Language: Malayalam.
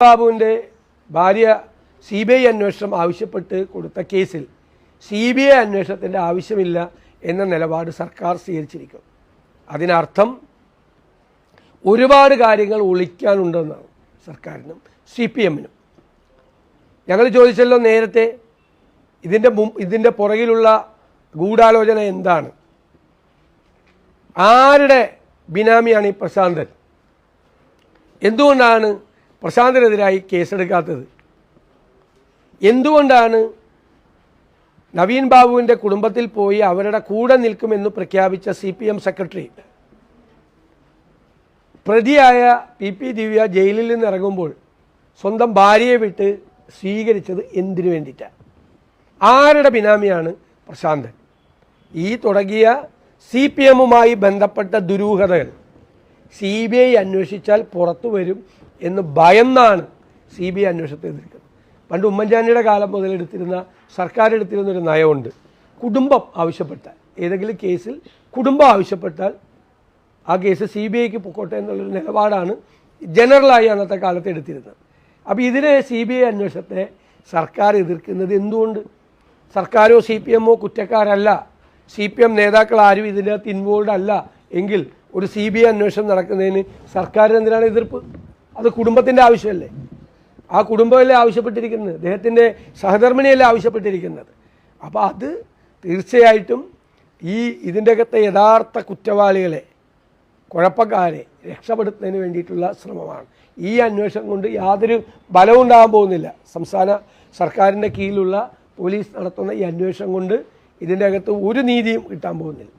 ബാബുവിന്റെ ഭാര്യ സി ബി ഐ അന്വേഷണം ആവശ്യപ്പെട്ട് കൊടുത്ത കേസിൽ സി ബി ഐ അന്വേഷണത്തിന്റെ ആവശ്യമില്ല എന്ന നിലപാട് സർക്കാർ സ്വീകരിച്ചിരിക്കും. അതിനർത്ഥം ഒരുപാട് കാര്യങ്ങൾ ഒളിക്കാനുണ്ടെന്നാണ് സർക്കാരിനും സി പി എമ്മിനും. ഞങ്ങൾ ചോദിച്ചല്ലോ നേരത്തെ ഇതിന്റെ മു ഇതിന്റെ പുറകിലുള്ള ഗൂഢാലോചന എന്താണ്? ആരുടെ ബിനാമിയാണ് ഈ പ്രശാന്തൻ? എന്തുകൊണ്ടാണ് പ്രശാന്തിനെതിരായി കേസെടുക്കാത്തത്. എന്തുകൊണ്ടാണ് നവീൻ ബാബുവിന്റെ കുടുംബത്തിൽ പോയി അവരുടെ കൂടെ നിൽക്കുമെന്ന് പ്രഖ്യാപിച്ച സി പി എം സെക്രട്ടറി? പ്രതിയായ പി പി ദിവ്യ ജയിലിൽ നിന്ന് ഇറങ്ങുമ്പോൾ സ്വന്തം ഭാര്യയെ വിട്ട് സ്വീകരിച്ചത് എന്തിനു വേണ്ടിയിട്ടാണ് ആരുടെ ബിനാമിയാണ് പ്രശാന്തൻ? ഈ തുടങ്ങിയ സി പി എമ്മുമായി ബന്ധപ്പെട്ട ദുരൂഹതകൾ സി ബി ഐ അന്വേഷിച്ചാൽ പുറത്തു വരും എന്ന് ഭയന്നാണ് സി ബി ഐ അന്വേഷണത്തെ എതിർക്കുന്നത്. പണ്ട് ഉമ്മൻചാണ്ടിയുടെ കാലം മുതൽ എടുത്തിരുന്ന സർക്കാർ എടുത്തിരുന്ന ഒരു നയമുണ്ട്. കുടുംബം ആവശ്യപ്പെട്ടാൽ ഏതെങ്കിലും കേസിൽ കുടുംബം ആവശ്യപ്പെട്ടാൽ ആ കേസ് സി ബി ഐക്ക് പൊക്കോട്ടെ എന്നുള്ളൊരു നിലപാടാണ് ജനറലായി അന്നത്തെ കാലത്ത് എടുത്തിരുന്നത്. അപ്പോൾ ഇതിനെ സി ബി ഐ അന്വേഷണത്തെ സർക്കാർ എതിർക്കുന്നത് എന്തുകൊണ്ട്? സർക്കാരോ സി പി എമ്മോ കുറ്റക്കാരല്ല. സി പി എം നേതാക്കൾ ആരും ഇതിനകത്ത് ഇൻവോൾവ് അല്ല. എങ്കിൽ ഒരു സി ബി ഐ അന്വേഷണം നടക്കുന്നതിന് സർക്കാരിന് എന്തിനാണ് എതിർപ്പ്? അത് കുടുംബത്തിന്റെ ആവശ്യമല്ലേ? ആ കുടുംബമല്ലേ ആവശ്യപ്പെട്ടിരിക്കുന്നത്? അദ്ദേഹത്തിന്റെ സഹധർമ്മിണിയല്ലേ ആവശ്യപ്പെട്ടിരിക്കുന്നത്? അപ്പോൾ അത് തീർച്ചയായിട്ടും ഈ ഇതിന്റെ അകത്തെ യഥാർത്ഥ കുറ്റവാളികളെ കുഴപ്പക്കാരെ രക്ഷപ്പെടുത്തുന്നതിന് വേണ്ടിയിട്ടുള്ള ശ്രമമാണ്. ഈ അന്വേഷണം കൊണ്ട് യാതൊരു ബലവും ഉണ്ടാകാൻ പോകുന്നില്ല. സംസ്ഥാന സർക്കാരിന്റെ കീഴിലുള്ള പോലീസ് നടത്തുന്ന ഈ അന്വേഷണം കൊണ്ട് ഇതിന്റെ അകത്ത് ഒരു നീതിയും കിട്ടാൻ പോകുന്നില്ല.